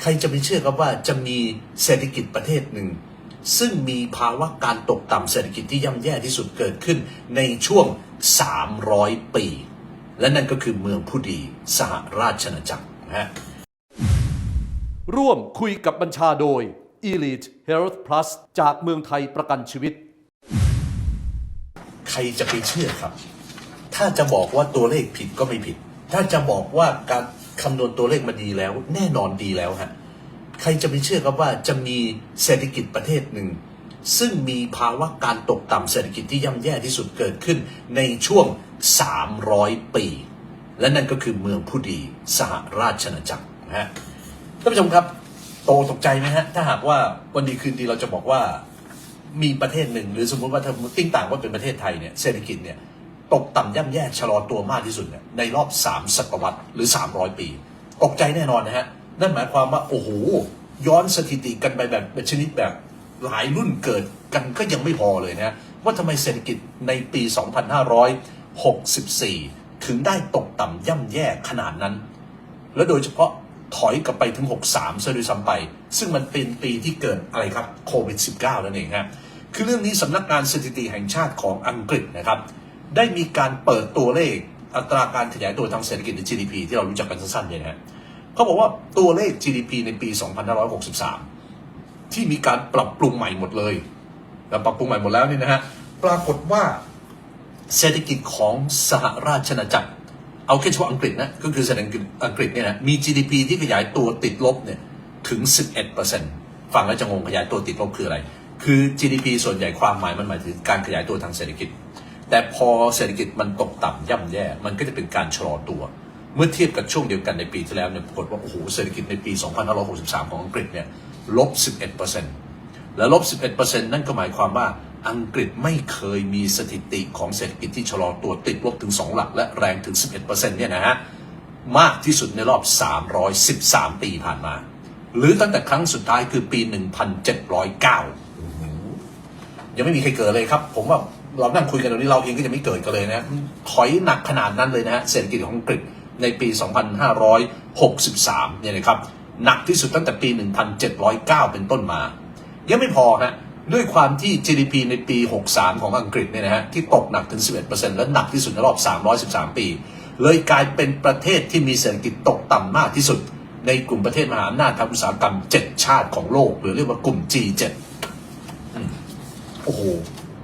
ใครจะไปเชื่อครับว่าจะมีเศรษฐกิจประเทศหนึ่ง ซึ่งมีภาวะการตกต่ำเศรษฐกิจที่ย่ำแย่ที่สุดเกิดขึ้นในช่วง 300 ปี และนั่นก็คือเมืองผู้ดีสหราชอาณาจักรนะฮะร่วมคุยกับบัญชาโดย Elite Health Plus จากเมืองไทยประกันชีวิต ใครจะไปเชื่อครับ ถ้าจะบอกว่าตัวเลขผิดก็ไม่ผิด ถ้าจะบอกว่าการ คำนวณตัวเลขมาดีแล้ว แน่นอนดีแล้วฮะใครจะไปเชื่อครับว่าจะมีเศรษฐกิจประเทศหนึ่ง ซึ่งมีภาวะการตกต่ำเศรษฐกิจที่ย่ำแย่ที่สุดเกิดขึ้นในช่วง 300 ปี และนั่นก็คือเมืองผู้ดีสหราชอาณาจักรนะฮะท่านผู้ชมครับ โตตกใจไหมฮะ ถ้าหากว่าวันดีคืนดีเราจะบอกว่ามีประเทศหนึ่ง หรือสมมติว่าถ้าติ้งต่างว่าเป็นประเทศไทยเนี่ยเศรษฐกิจเนี่ย ตกต่ำย่ำแย่ชะลอตัวมากที่สุดเนี่ยในรอบ 3 ศตวรรษหรือ 300 ปี ตกใจแน่นอนนะฮะ นั่นหมายความว่า โอ้โห ย้อนสถิติกันไปแบบชนิดแบบหลายรุ่นเกิดกันก็ยังไม่พอเลยนะฮะว่าทำไมเศรษฐกิจในปี 2564 ถึงได้ตกต่ำย่ำแย่ขนาดนั้น และโดยเฉพาะถอยกลับไปถึง 63ซะด้วยซ้ำไป ซึ่งมันเป็นปีที่เกิดอะไรครับโควิด -19 นั่นเองฮะคือเรื่องนี้สำนักงานสถิติแห่งชาติของอังกฤษนะครับ ได้มีการเปิดตัวเลขอัตราการขยายตัวทางเศรษฐกิจหรือ GDP ที่เรารู้จักกันสั้นๆเนี่ยนะเขาบอกว่าตัวเลข GDP ในปี 2563 ที่มีการปรับปรุงใหม่หมดเลยแต่ปรับปรุงใหม่หมดแล้วเนี่ยนะฮะปรากฏว่าเศรษฐกิจของสหราชอาณาจักร เอาแค่เฉพาะอังกฤษนะก็คือเศรษฐกิจอังกฤษเนี่ยนะมี GDP ที่ขยายตัวติดลบเนี่ยถึง 11%ฟังแล้วจะงงขยายตัวติดลบคืออะไร คือ GDP ส่วนใหญ่ความหมายมันหมายถึงการขยายตัวทางเศรษฐกิจ แต่พอเศรษฐกิจมันตกต่ำย่ำแย่ มันก็จะเป็นการชะลอตัว เมื่อเทียบกับช่วงเดียวกันในปีที่แล้วเนี่ยปรากฏว่า โอ้โห เศรษฐกิจในปี 2563 ของอังกฤษเนี่ยลบ 11%และลบ 11%นั่นก็หมายความว่าอังกฤษไม่เคยมีสถิติของเศรษฐกิจที่ชะลอตัวติดลบถึง 2 หลักและแรงถึง 11%เนี่ยนะฮะ มากที่สุดในรอบ 313 ปีผ่านมา หรือตั้งแต่ครั้งสุดท้ายคือปี 1709 ยังไม่มีใครเกิดเลยครับ ผมว่า เรานั่งคุยกันตรงนี้เราเองก็จะไม่เกิดกันเลยนะถอยหนักขนาดนั้นเลยนะฮะเศรษฐกิจของอังกฤษในปี 2563 เนี่ยนะครับหนักที่สุดตั้งแต่ปี 1709 เป็นต้นมา ยังไม่พอฮะด้วยความที่ GDP ในปี 63 ของอังกฤษเนี่ยนะฮะที่ตกหนักถึง 11%และหนักที่สุดในรอบ 313 ปี เลยกลายเป็นประเทศที่มีเศรษฐกิจตกต่ำมากที่สุด ในกลุ่มประเทศมหาอำนาจทางอุตสาหกรรม 7 ชาติของโลก หรือเรียกว่ากลุ่ม G7 โอ้โห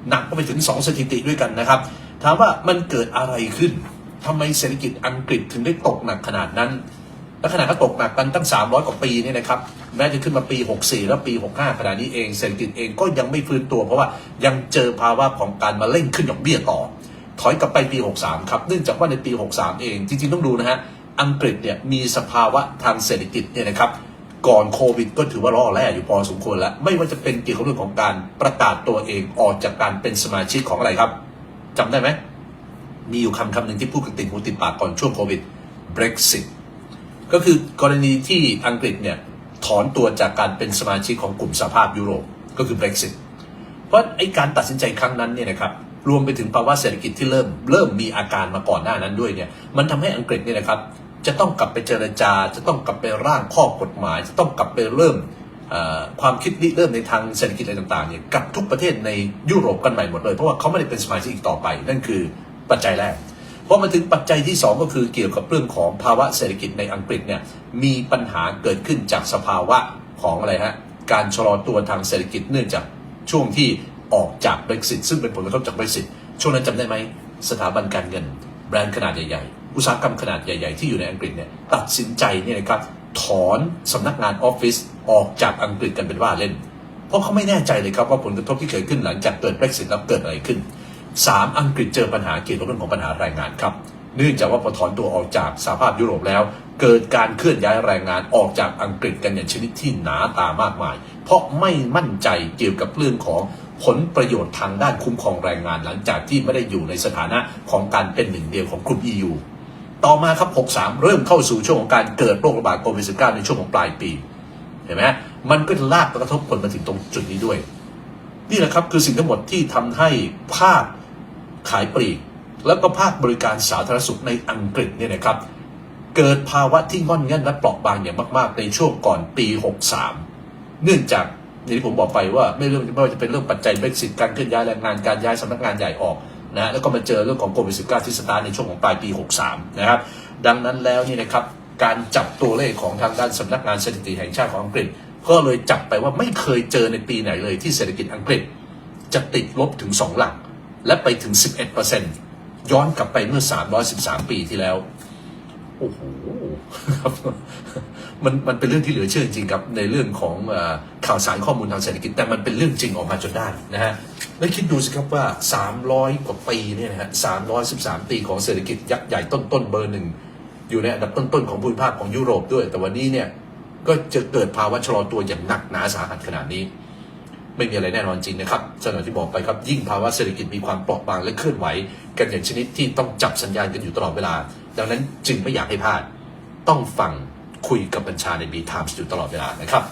หนักก็ไปถึง 2 สถิติด้วยกันนะครับ ถามว่ามันเกิดอะไรขึ้นทำไมเศรษฐกิจอังกฤษถึงได้ตกหนักขนาดนั้น และขนาดเขาตกหนักกันตั้ง 300 กว่าปีนี่นะครับ แม้จะขึ้นมาปี 64 แล้วปี 65 ขณะนี้เองเศรษฐกิจเองก็ยังไม่ฟื้นตัว เพราะว่ายังเจอภาวะของการมาเร่งขึ้นดอกเบี้ยต่อ ถอยกลับไปปี 63 ครับ เนื่องจากว่าในปี 63 เอง จริงๆต้องดูนะฮะ อังกฤษเนี่ยมีสภาวะทางเศรษฐกิจเนี่ยนะครับ ก่อนโควิด ก็ถือว่าล่อแร่อยู่พอสมควรแล้ว ไม่ว่าจะเป็นเกี่ยวกับเรื่องของการประกาศตัวเองออกจากการเป็นสมาชิกของอะไรครับจำได้ไหม มีอยู่คำคำหนึ่งที่พูดกันติดหูติดปากก่อนช่วงโควิด Brexit ก็คือกรณีที่อังกฤษเนี่ยถอนตัวจากการเป็นสมาชิกของกลุ่มสหภาพยุโรปก็คือ Brexit เพราะไอ้การตัดสินใจครั้งนั้นเนี่ยนะครับรวมไปถึงภาวะเศรษฐกิจที่เริ่มเริ่มมีอาการมาก่อนหน้านั้นด้วยเนี่ยมันทำให้อังกฤษเนี่ยนะครับ จะต้องกลับไปเจรจา จะต้องกลับไปร่างข้อกฎหมาย จะต้องกลับไปเริ่มความคิดริเริ่มในทางเศรษฐกิจอะไรต่างๆเนี่ยกับทุกประเทศในยุโรปกันใหม่หมดเลย เพราะว่าเขาไม่ได้เป็นสมาชิกอีกต่อไป นั่นคือปัจจัยแรกพอมาถึงปัจจัยที่ 2 ก็คือเกี่ยวกับเรื่องของภาวะเศรษฐกิจในอังกฤษเนี่ยมีปัญหาเกิดขึ้นจากสภาวะของอะไรฮะการชะลอตัวทางเศรษฐกิจเนื่องจากช่วงที่ออกจาก Brexit ซึ่งเป็นผลกระทบจาก Brexit ช่วงนั้นจำได้ไหมสถาบันการเงิน แบรนด์ขนาดใหญ่ๆ อุตสาหกรรมขนาดใหญ่ ๆ ที่อยู่ในอังกฤษเนี่ยตัดสินใจเนี่ยนะครับถอนสำนักงานออฟฟิศออกจากอังกฤษกันเป็นว่าเล่น เพราะเขาไม่แน่ใจเลยครับว่าผลกระทบที่เกิดขึ้นหลังจากเกิด Brexit แล้วเกิดอะไรขึ้นสามอังกฤษเจอปัญหาเกี่ยวกับเรื่องของปัญหาแรงงานครับเนื่องจากว่าพอถอนตัวออกจากสหภาพยุโรปแล้ว เกิดการเคลื่อนย้ายแรงงานออกจากอังกฤษกันอย่างชนิดที่หนาตามากมาย เพราะไม่มั่นใจเกี่ยวกับเรื่องของผลประโยชน์ทางด้านคุ้มครองแรงงานหลังจากที่ไม่ได้อยู่ในสถานะของการเป็นหนึ่งเดียวของกลุ่ม EU ต่อมาครับ 63 เริ่มเข้าสู่ช่วงของการเกิดโรคระบาดโควิด -19 ในช่วงของปลายปี เห็นไหมมันก็ลากกระทบผลมาถึงตรงจุดนี้ด้วย นี่แหละครับคือสิ่งทั้งหมดที่ทำให้ภาคขายปลีก แล้วก็ภาคบริการสาธารณสุขในอังกฤษเนี่ยนะครับ เกิดภาวะที่งอนแง่นและเปราะบางอย่างมาก ๆ ในช่วงก่อนปี 63 เนื่องจากอย่างที่ผมบอกไปว่าไม่เรื่องไม่ว่าจะเป็นเรื่องปัจจัยเบรกซิตการเคลื่อนย้ายแรงงานการย้ายสำนักงานใหญ่ออก นะแล้วก็มาเจอเรื่องของโควิด -19 ที่สตาร์ในช่วงของปลายปี 63 นะครับ ดังนั้นแล้วนี่นะครับการจับตัวเลขของทางด้านสำนักงานสถิติแห่งชาติของอังกฤษ ก็เลยจับไปว่าไม่เคยเจอในปีไหนเลยที่เศรษฐกิจอังกฤษ จะติดลบถึง 2 หลัก และไปถึง 11%ย้อนกลับไปเมื่อ 313 ปีที่แล้ว โอ้โหครับ มันมันเป็นเรื่องที่เหลือเชื่อจริงๆครับในเรื่องของข่าวสารข้อมูลทางเศรษฐกิจแต่มันเป็นเรื่องจริงออกมาจนได้นะฮะแล้วคิดดูสิครับว่า 300 กว่าปีเนี่ยนะฮะ313 ปีของเศรษฐกิจยักษ์ใหญ่ต้นๆเบอร์หนึ่งอยู่ในอันดับต้นๆของภูมิภาคของยุโรปด้วย แต่วันนี้เนี่ยก็จะเกิดภาวะชะลอตัวอย่างหนักหนาสาหัสขนาดนี้ ไม่มีอะไรแน่นอนจริงนะครับสนที่บอกไปครับยิ่งภาวะเศรษฐกิจมีความเปราะบางและเคลื่อนไหว กันอย่างชนิดที่ต้องจับสัญญาณกันอยู่ตลอดเวลา ดังนั้นจึงไม่อยากให้พลาดต้องฟัง คุยกับบัญชาในบีไทมส์อยู่ตลอดเวลานะครับ